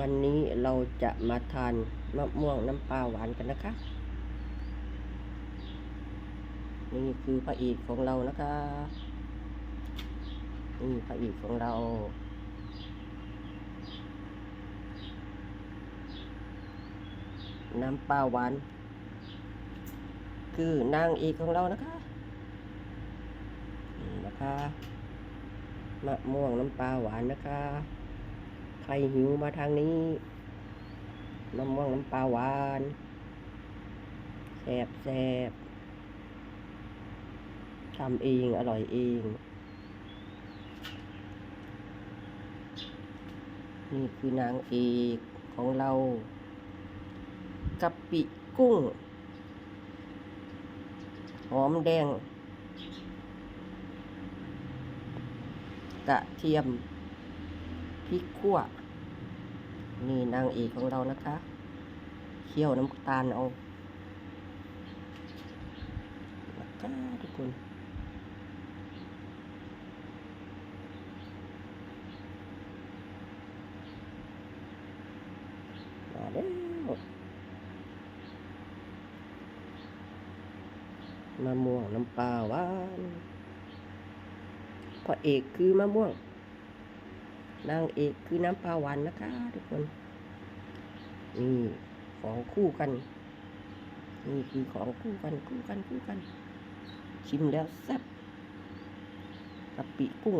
วันนี้เราจะมาทานมะม่วงน้ำปลาหวานกันนะคะ นี่คือพระเอกของเรานะคะ นี่พระเอกของเรา น้ำปลาหวาน คือนางเอกของเรานะคะนี่นะคะมะม่วงน้ำปลาหวานนะคะ ใครหิวมาทางนี้มะม่วงน้ำปลาหวานแซ่บแซ่บทำเอง อร่อยเอง นี่คือนางเอกของเรากะปิกุ้ง หอมแดง กระเทียมพริกขั่ว นี่นางเอกของเรานะคะ เคี่ยวน้ำตาลเอานะคะทุกคน มาแล้วมะม่วงน้ำปลาหวานพระเอกคือมะม่วง นางเอกคือน้ำปลาหวานนะคะ ทุกคน นี่ของคู่กัน นี่คือของคู่กันคู่กันคู่กัน ชิมแล้วแซ่บกะปิกุ้ง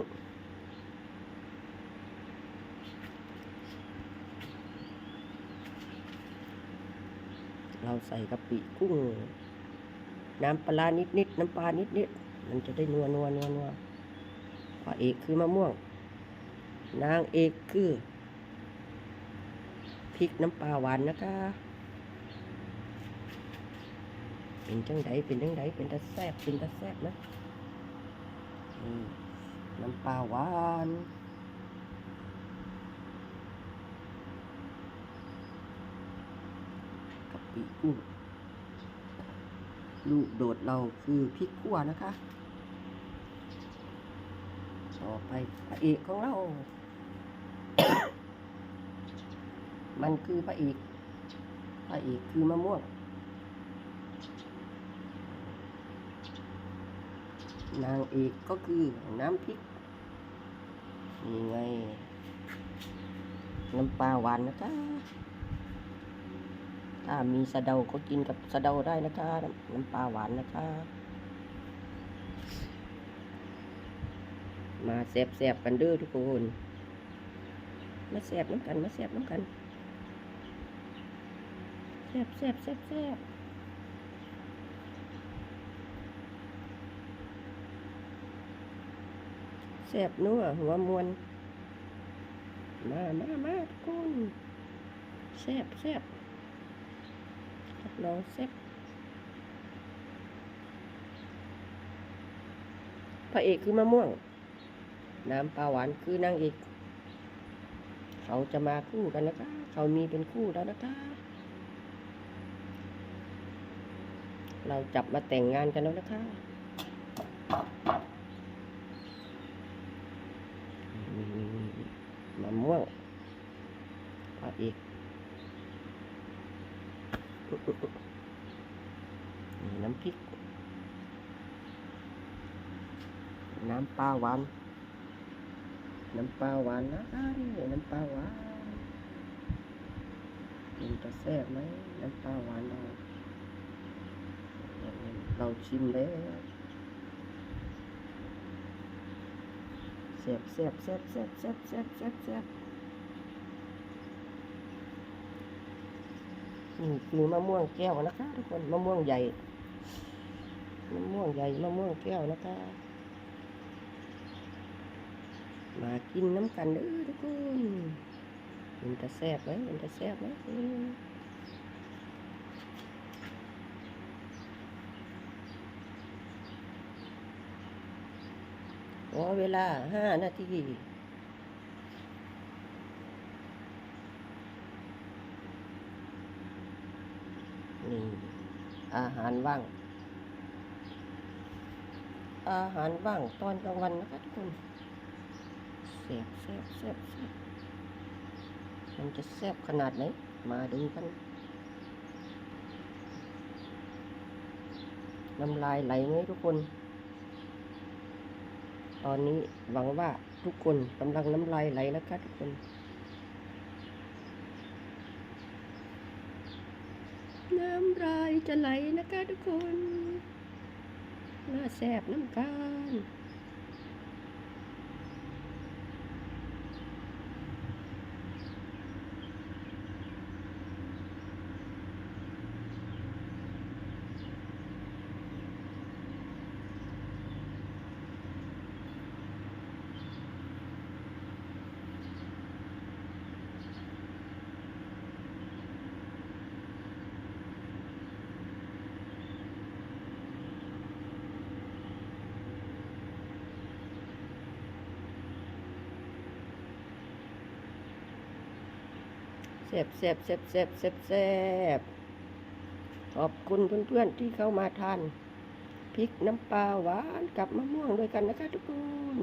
เราใส่กะปิกุ้ง น้ำปลานิดนิดๆน้ำปลานิดนิดๆมันจะได้นัวนัวนัวนัวพระเอกคือมะม่วง นางเอกคือพริกน้ำปลาหวานนะคะ เป็นจังไดเป็นจังไดเป็นตะแซบเป็นตะแซบนะน้ำปลาหวานกะปิกุ้งลูกโดดเราคือพริกขั่วนะคะ ต่อไปพระเอกของเรา มันคือพระเอกพระเอกคือมะม่วงนางเอกก็คือน้ำพริกนี่ไง น้ำปลาหวานนะจ๊ะถ้ามีสะเดาก็กินกับสะเดาได้นะคะน้ำปลาหวานนะคะมาแสบๆกันเด้อทุกคน มาแสบน้ำกัน มาแสบน้ำกัน บแสบแสบแสบแสบนัวหัวมวน มามามาทุกคนแสบแสบรับรองแสบพระเอกคือมะม่วง น้ำปลาหวานคือนางเอก เขาจะมาคู่กันนะคะ เขามีเป็นคู่แล้วนะคะ เราจับมาแต่งงานกันแล้วนะคะนี่มะม่วงพระเอกนี่น้ำพริก น้ำปลาหวาน น้ำปลาหวานนะนี่น้ำปลาหวานมันจะแซ่บไหมน้ำปลาหวาน เราชิมแล้วแซ่บแซ่บแซ่บแซ่บแซ่บแซ่บแซ่บแซ่บนี่คือมะม่วงแก้วนะคะทุกคนมะม่วงใหญ่มะม่วงใหญ่มะม่วงแก้วนะคะ มากินน้ำกันเด้อทุกคนมันจะแซ่บไหมมันจะแซ่บไหม ขอเวลาห้านาทีนี่อาหารว่าง อาหารว่างตอนกลางวันนะคะทุกคนแซ่บแซ่บแซ่บแซ่บมันจะแซ่บขนาดไหน มาดูกัน น้ำลายไหลไหมทุกคน ตอนนี้หวังว่าทุกคนกำลังน้ำลายไหลนะคะทุกคนน้ำลายจะไหลนะคะทุกคนน่าแสบน้ำกาน แซ่บแซ่บแซ่บแซ่บแซ่บแซ่บขอบคุณเพื่อนๆที่เข้ามาทานพริกน้ำปลาหวานกับมะม่วงด้วยกันนะคะทุกคน